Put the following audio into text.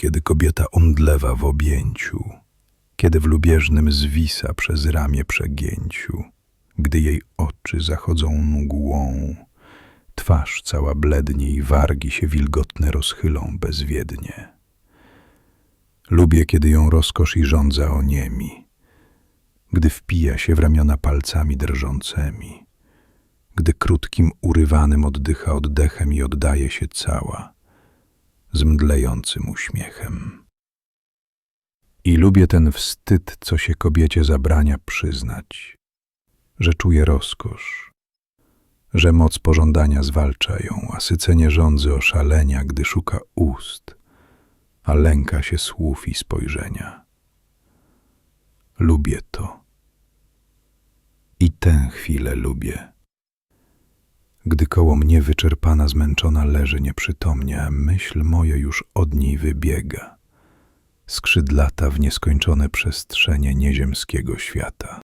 kiedy kobieta omdlewa w objęciu, kiedy w lubieżnym zwisa przez ramię przegięciu, gdy jej oczy zachodzą mgłą, twarz cała blednie i wargi się wilgotne rozchylą bezwiednie. Lubię, kiedy ją rozkosz i żądza oniemi, gdy wpija się w ramiona palcami drżącemi, gdy krótkim, urywanym oddycha oddechem i oddaje się cała, z mdlejącym uśmiechem. I lubię ten wstyd, co się kobiecie zabrania przyznać, że czuje rozkosz, że moc pożądania zwalcza ją, a sycenie żądzy oszalenia, gdy szuka ust, a lęka się słów i spojrzenia. Lubię to. I tę chwilę lubię. Gdy koło mnie wyczerpana, zmęczona leży nieprzytomnie, myśl moja już od niej wybiega. Skrzydlata w nieskończone przestrzenie nieziemskiego świata.